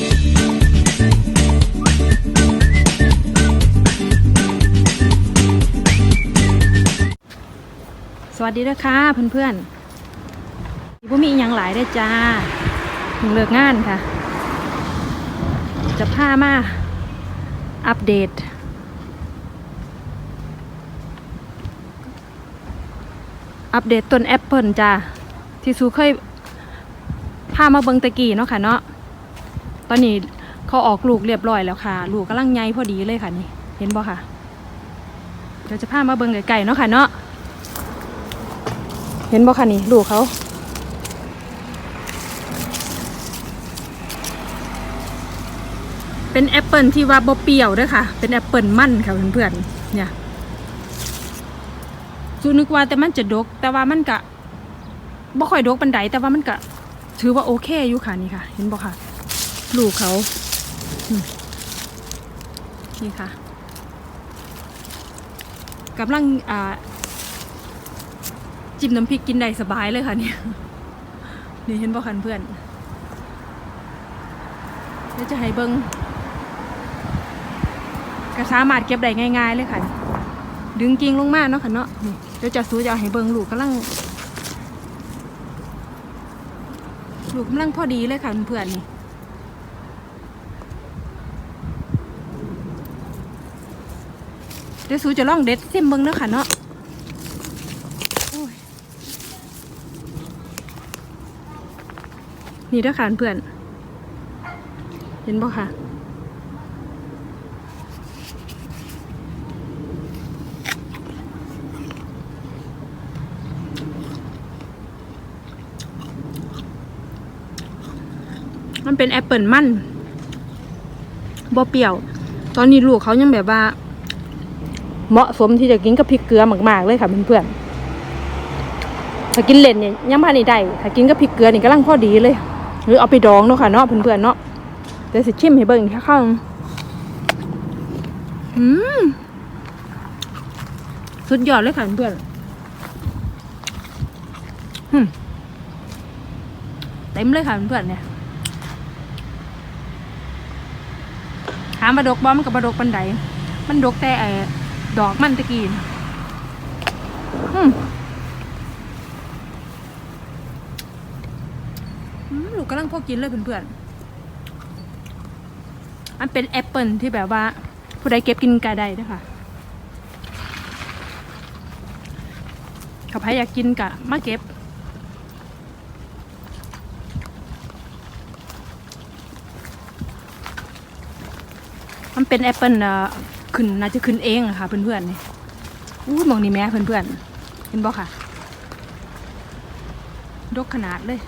สวัสดีนะคะเพื่อนๆผู้มีอหยังหลายได้จ้าถึงเลิกงานค่ะ จะพามาอัปเดตอัปเดตต้นแอปเปิลจ้าที่ซูเคยพามาเบิงตะกี้เนาะค่ะเนาะ ตอนนี้เขาออกลูกเรียบร้อยแล้วค่ะ ลูกกำลังใหญ่พอดีเลยค่ะนี่ เห็นบ่ค่ะ เดี๋ยวจะพามาเบิงไก่ๆเนาะค่ะเนาะ เห็นบ่คะนี่ลูกเขาเป็นแอปเปิลที่ว่าบ่เปรี้ยวด้วยค่ะ เป็นแอปเปิลมันค่ะเพื่อนๆ เนี่ยจูนึกว่าแต่มันจะดก แต่ว่ามันกะบ่ค่อยดกปันไดแต่ว่ามันกะถือว่าโอเคอยู่ค่ะนี่ค่ะ เห็นบ่ค่ะ ลูกเขา นี่ค่ะกำลังอ่าจิ้มน้ำพริกกินได้สบายเลยค่ะเนี่ย นี่เห็นบ่คันเพื่อนเดี๋ยวจะให้เบิงก็สามารถเก็บได้ง่ายๆเลยค่ะ ดึงกิ่งลงมาเนาะค่ะเนาะเดี๋ยวจะสูจะเอาให้เบิงลูกกำลังลูกกำลังพอดีเลยค่ะเพื่อนนี่ ดี๋ยวสูจะลองเด็ดเส้นเบิงเนาะค่ะเนาะนี่เด้วยค่ะเพื่อน เห็นบ่ค่ะมันเป็นแอปเปิลมันบ่เปรี้ยว ตอนนี้ลูกเขายังแบบว่า เหมาะสมที่จะกินกับพริกเกลือมากๆเลยค่ะเพื่อนๆถ้ากินเล่นเนี่ยยังพานี่ได้ถ้ากินกับพริกเกลือนี่กำลังพอดีเลย หรือเอาไปดองเนาะค่ะเนาะเพื่อนๆเนาะเดี๋ยวสิชิมให้เบิ่งแค่ข้าวอืมสุดยอดเลยค่ะเพื่อนอืมเต็มเลยค่ะเพื่อนเนี่ยถามาดกบอมกับบดกปันไดมันดกแต่ไอ ดอกมันตะกี้น่ะอืมลูกกำลังพอกินเลยเพื่อนๆมันเป็นแอปเปิลที่แบบว่า ผู้ใดเก็บกินกาได้นะคะถ้าใครอยากกินกะมาเก็บมันเป็นแอปเปิลอะ ขึ้นน่าจะขึ้นเองอะค่ะเพื่อนๆนี่อู้มองนี่แม่เพื่อนๆเห็นบ่ค่ะดกขนาดเลย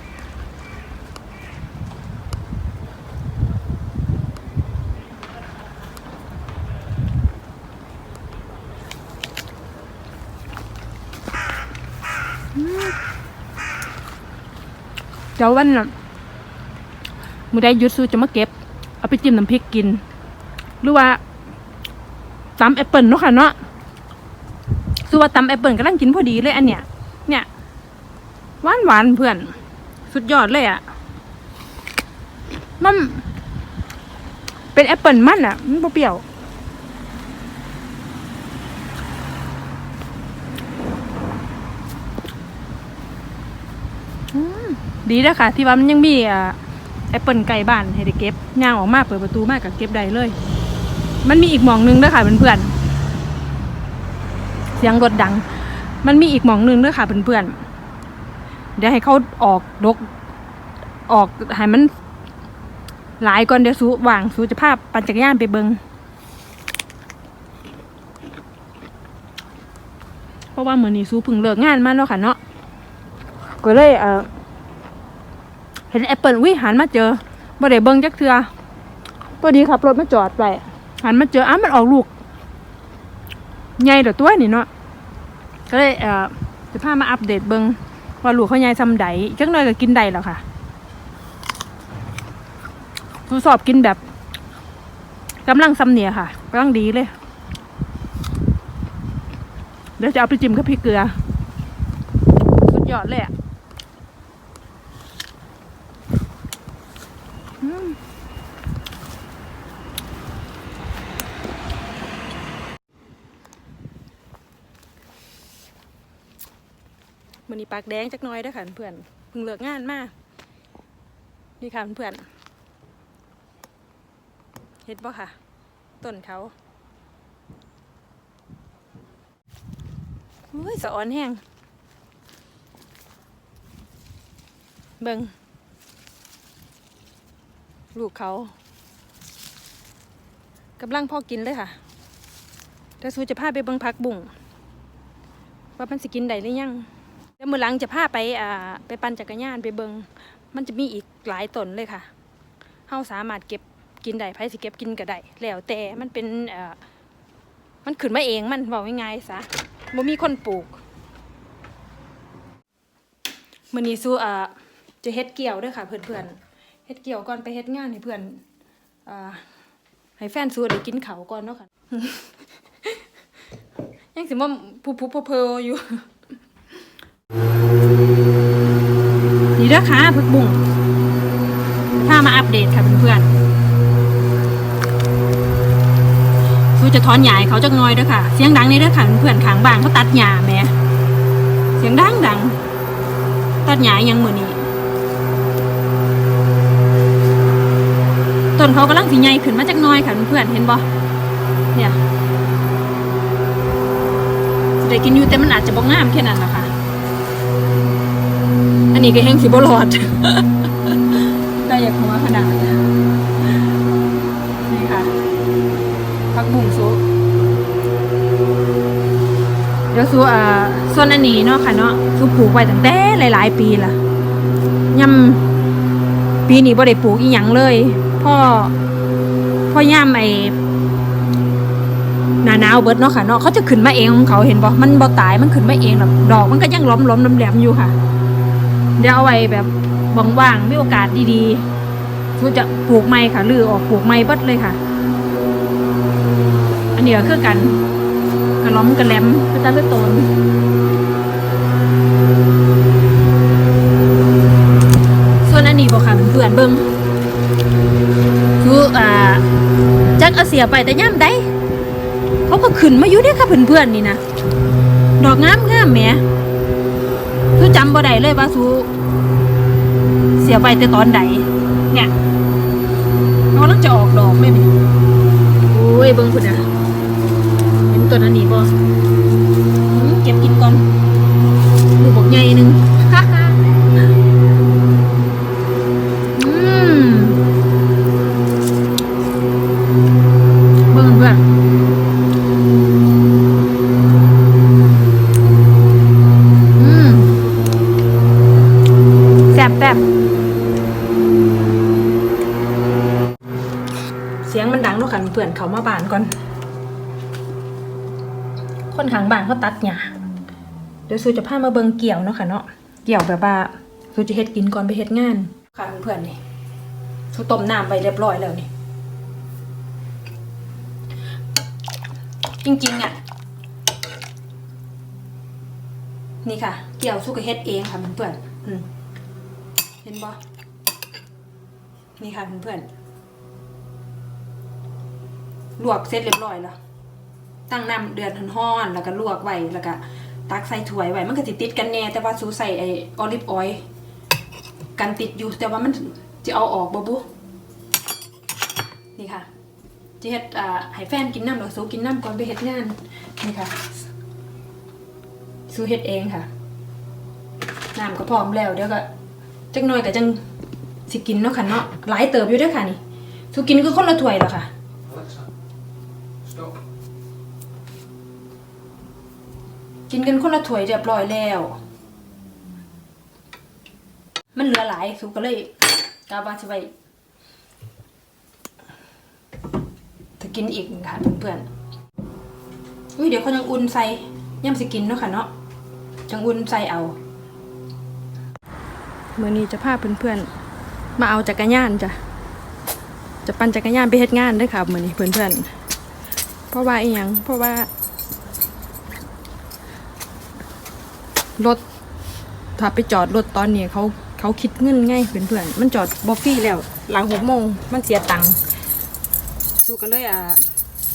เดี๋ยววันน่ะมือได้ยุดซูจะมาเก็บ เอาไปจิ้มน้ำพริกกิน หรือว่า ตำแอปเปิลเนาะค่ะเนาะซูว่าตำแอปเปิลกำลังกินพอดีเลยอันเนี้ย เนี่ยหวานหวานเพื่อน สุดยอดเลยอะ่ะ มัน เป็นแอปเปิลมันอะ่ะ มันเปรี้ยวดีแล้วค่ะ ที่ว่ามันยังมีอ่าแอปเปิลไก่บ้านให้ได้เก็บย่างออกมาเปิดประตูมากกับเก็บได้เลย มันมีอีกหมองหนึงด้วยค่ะเพื่อนๆเสียงรถดัง มันมีอีกหมองหนึงด้วยค่ะเพื่อนๆเดี๋ยวให้เขาออกดกออกให้มันหลายก่อนเดี๋ยวสูว่างสูจะพาพปั่นจักรยานไปเบิงเพราะว่าเหมือนนี่สูพึ่งเลิกงานมาแล้วค่ะเนาะก็เลยเออเห็นแอปเปิลวิหันมาเจอบ่ได้เบิงจักเทือพอดีขับรถมาจอดไป หันมาเจออ้ามันออกลูกใหญ่เดี๋ยวตัวนี่เนาะก็เลยเอ่อจะพามาอัปเดตเบิงว่าลูกเขาใหญ่ซำใดจักหน่อยก็กินได้แล้วค่ะทดสอบกินแบบกำลังซำเนียค่ะกำลังดีเลยเดี๋ยวจะเอาไปจิ้มกับพริกเกลือ สุดยอดเลยอะ มันนี่ปากแดงจักน้อยด้อค่ะเพื่อนเพิ่งเลิกงานมานี่ค่ะเพื่อนเห็ดบ่ค่ะ ต้นเขาอุ้ยสะออนแห้งเบิงลูกเขากำลังพอกินเลยค่ะแต่สูจะพาไปเบิงพักบุ่งว่ามันสิกินได้หรือยัง แล้วมือหลังจะพาไปอ่าไปปั่นจักรยานไปเบิงมันจะมีอีกหลายต้นเลยค่ะเฮาสามารถเก็บกินได้ไผสิเก็บกินก็ได้แล้วแต่มันเป็นเอ่อมันขึ้นมาเองมันบอกง่ายๆซะบ่มีคนปลูกมื้อนี้สู้อ่าจะเฮ็ดเกี่ยวด้อค่ะ เพื่อนๆเฮ็ดเกี่ยวก่อนไปเฮ็ดงานให้เพื่อนอ่าให้แฟนสู้ได้กินข้าวก่อนเนาะค่ะยังสิมาผู้ผู้เพออยู่ เด้อค่ะพึกบุ้งพามาอัปเดตค่ะเพื่อนๆสู้จะถอนหญ้าให้เขาจักหน้อยเด้อค่ะ เสียงดังนี่เด้อค่ะเพื่อนๆขางบานเขาตัดหญ้าแม่เสียงดังดัง ตัดหญ้ายังมือนี้ต้นเขากำลังสิใหญ่ขึ้นมาจักน้อยค่ะเพื่อนๆเห็นบ่เนี่ยสิได้กินอยู่แต่มันอาจจะบ่งามแค่นั้นแหละค่ะ นนี้ก็แห้งสิบ่รอดได้อยากหัวขนาดนี่ค่ะผักบุ้งซุปเดี๋ยวซูอ่าส่วนอันนี้เนาะค่ะเนาะซูปลูกไว้ตั้งแต่หลาย ๆ ปีละย่ำปีนี้บ่ได้ปลูกอีหยังเลยพ่อพ่อย่ำไอ้หนาหนาวเบิดเนาะค่ะเนาะเขาจะขึ้นมาเองของเขาเห็นบ่มันบ่ตายมันขึ้นมาเองแบบดอกมันก็ยังล้มล้มแหลมๆอยู่ค่ะ เดี๋ยวเอาไว้แบบว่างๆมีโอกาสดีๆทูจะปลูกไม้ค่ะลือออกปลูกไม้เบิดเลยค่ะ อันนี้ก็คือกันกระล้อมกระแหลมกระตาลือโตนส่วนอันนี้บ่ค่ะเพื่อนๆเบิ่งคืออ่าจักเอาเสียไปแต่ย่ำได้เขาก็ขึ้นมาอยู่เด้อค่ะเพื่อนๆนี่นะดอกงามงามแหม คือจำบ่ได้เลยว่าสูเสียไปแต่ตอนใดเนี่ยเขากำลังจะออกดอกเลยนี่โอ้ยเบิ่งพุ่นนะเห็นต้นอันนี้บ่อืมเก็บกินก่อนดูบอกใหญ่หนึง เพื่อนเขามาบานก่อน คนขางบานเขาตัดหญ้าเดี๋ยวสูจะพามาเบิงเกี่ยวเนาะค่ะเนาะ เกี่ยวแบบว่าสูจะเฮ็ดกินก่อนไปเฮ็ดงาน ค่ะเพื่อนๆนี่สูต้มน้ำไปเรียบร้อยแล้วนี่ จริงๆอะนี่ค่ะ เกี่ยวสุกเฮ็ดเองค่ะเพื่อนๆเห็นบ่นี่ค่ะเพื่อนๆ ลวกเสร็จเรียบร้อยแล้วตั้งน้ำเดือดร้อนๆแล้วก็ลวกไว้แล้วก็ตักใส่ถ้วยไว้มันก็สิดติดกันแน่แต่ว่าสูใส่ไอ้ออลิฟออยล์กันติดอยู่แต่ว่ามันจะเอาออกบ่บุนี่ค่ะจะเฮ็ดอ่าให้แฟนกินน้ำหรือสูกินน้ำก่อนไปเฮ็ดงานนี่ค่ะสูเฮ็ดเองค่ะน้ำก็พร้อมแล้วเดี๋ยวก็จักหน่อยก็จังสิกินเนาะค่ะเนาะหลายเติบอยู่ด้วยค่ะนี่สูกินก็คนละถ้วยแล้วค่ะ กินกันคนละถ้วยเรียบร้อยแล้ว มันเหลือหลายสู้ก็เลยกาว่าสิไว้ถ้ากินอีกค่ะเพื่อนๆอุ้ยเดี๋ยวเขายังอุ่นใส่ย่ำสิกินเนาะค่ะเนาะจังอุ่นใส่เอาเมื่อนี้จะพาเพื่อนๆมาเอาจักรยานจ้ะจะปั่นจักรยานไปเฮ็ดงานด้วยค่ะเมื่อนี้เพื่อนๆเพราะว่าอีหยังเพราะว่า รถถ้าไปจอดรถตอนนี้เขาเขาคิดเงินง่ายเพื่อนๆมันจอดบอฟฟี่แล้ว หลังหกโมงมันเสียตังค์สู้กันเลยอะ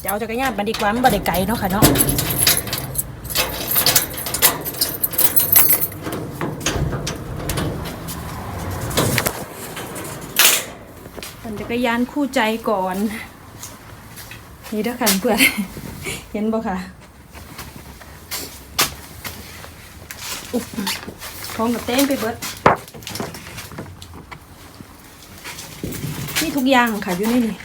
จะเอาจักรยานไปดีกว่ามันบริไกลเนาะค่ะเนาะปั่นจักรยานคู่ใจก่อน นี่เด้อค่ะเพื่อนเห็นบ่ค่ะ พร้อมกับเต้นไปเบิดนี่ทุกอย่างค่ะอยู่ในนี่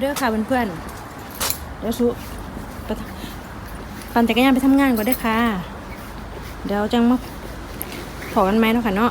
เด้อค่ะเพื่อนๆเดี๋ยวสุปทปั่นจักรยานไปทำงานก่อนเด้อค่ะ เดี๋ยวจังมาขอกันไหมเนาะค่ะเนาะ